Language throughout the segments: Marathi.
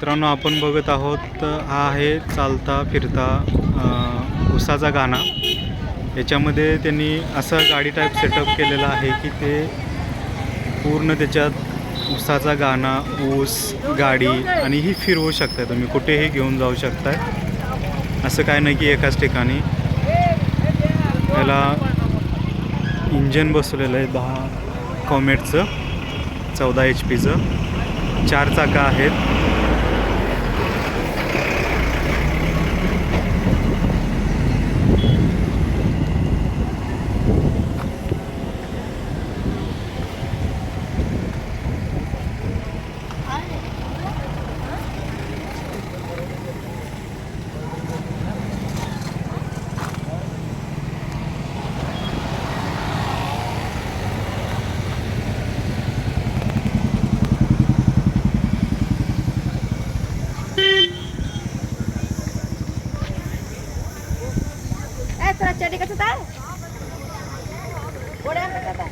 मित्रांनो आपण बघत आहोत हा आहे चालता फिरता उसाचा गाणा. याच्यामध्ये त्यांनी असा गाडी टाईप सेटअप केलेला आहे की ते पूर्ण त्याच्यात उसाचा गाणा ऊस गाडी आणि ही फिरवू शकताय तुम्ही. कुठेही घेऊन जाऊ शकताय. असं काय नाही की एकाच ठिकाणी. त्याला इंजन बसवलेलं आहे दहा कॉमेटचं चौदा एच पीचं चार चाका आहेत. Boleh ambil kata.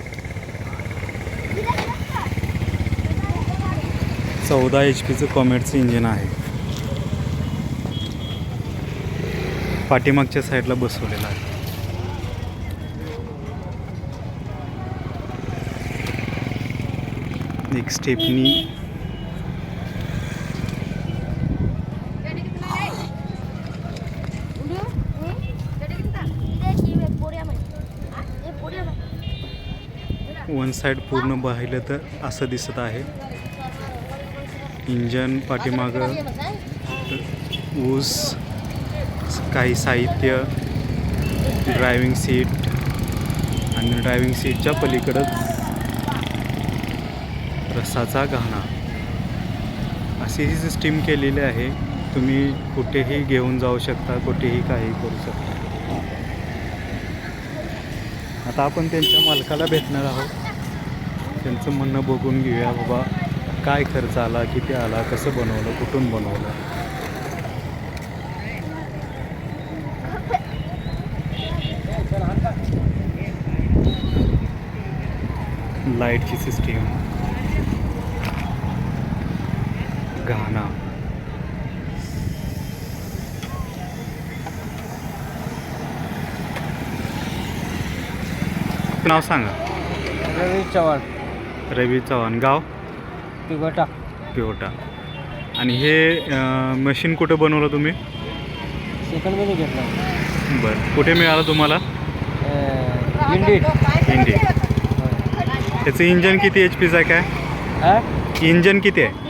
चौदा एच पीचं कॉमेटचं इंजिन आहे. पाठीमागच्या साईडला बसवलेलं आहे. एक स्टेपनी वन साईड पूर्ण पाहिलं तर असं दिसत आहे. इंजन पाठीमागं ऊस काही साहित्य ड्रायव्हिंग सीट आणि ड्रायव्हिंग सीटच्या पलीकडंच रसाचा घाणा. अशी ही सिस्टीम केलेली आहे. तुम्ही कुठेही घेऊन जाऊ शकता कुठेही काही करू शकता. आता आपण त्यांच्या मालकाला भेटणार आहोत. त्यांचं म्हणणं बघून घेऊया बाबा काय खर्च आला किती आला कसं बनवलं कुठून बनवलं? लाईटची सिस्टीम. घाणा. नाव सांगा. रवी चव्हाण. रवी चव्हाण गाव? पिगोटा. पिवटा आणि हे मशीन कुठं बनवलं तुम्ही? सेकंडमध्ये घेतला. बरं. कुठे मिळालं तुम्हाला? इंडी इंडी त्याचं इंजन किती एच पीचं आहे काय? हा? इंजन किती आहे?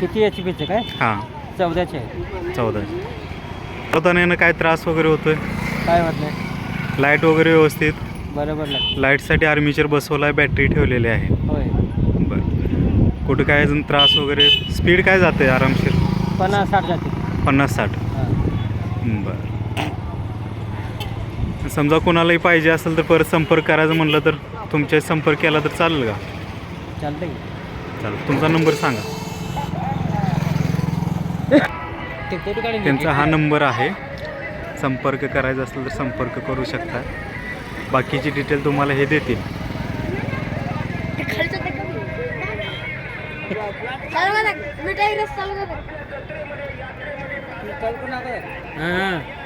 किती एच पीचे काय? हां. चौदाचे. आहे चौदा होताना काय त्रास वगैरे होतोय? काय नाही. लाइट वगैरे व्यवस्थित? बरोबर लाईटसाठी आर्मीचर बसवला आहे बॅटरी ठेवलेली आहे. होय. बरं. कुठं काय अजून त्रास वगैरे? स्पीड काय जाते आरामशीर पन्नास साठ जाते. पन्नास साठ. हा. बरं. समजा कोणालाही पाहिजे असेल तर परत संपर्क करायचं म्हणलं तर तुमच्या संपर्क केला तर चालेल का? चालतंय. की? चालेल. तुमचा नंबर सांगा. ते फोटो काढून त्यांचा हा नंबर आहे. संपर्क करायचा असेल तर संपर्क करू शकता. बाकीची डिटेल तुम्हाला हे देतील. हां.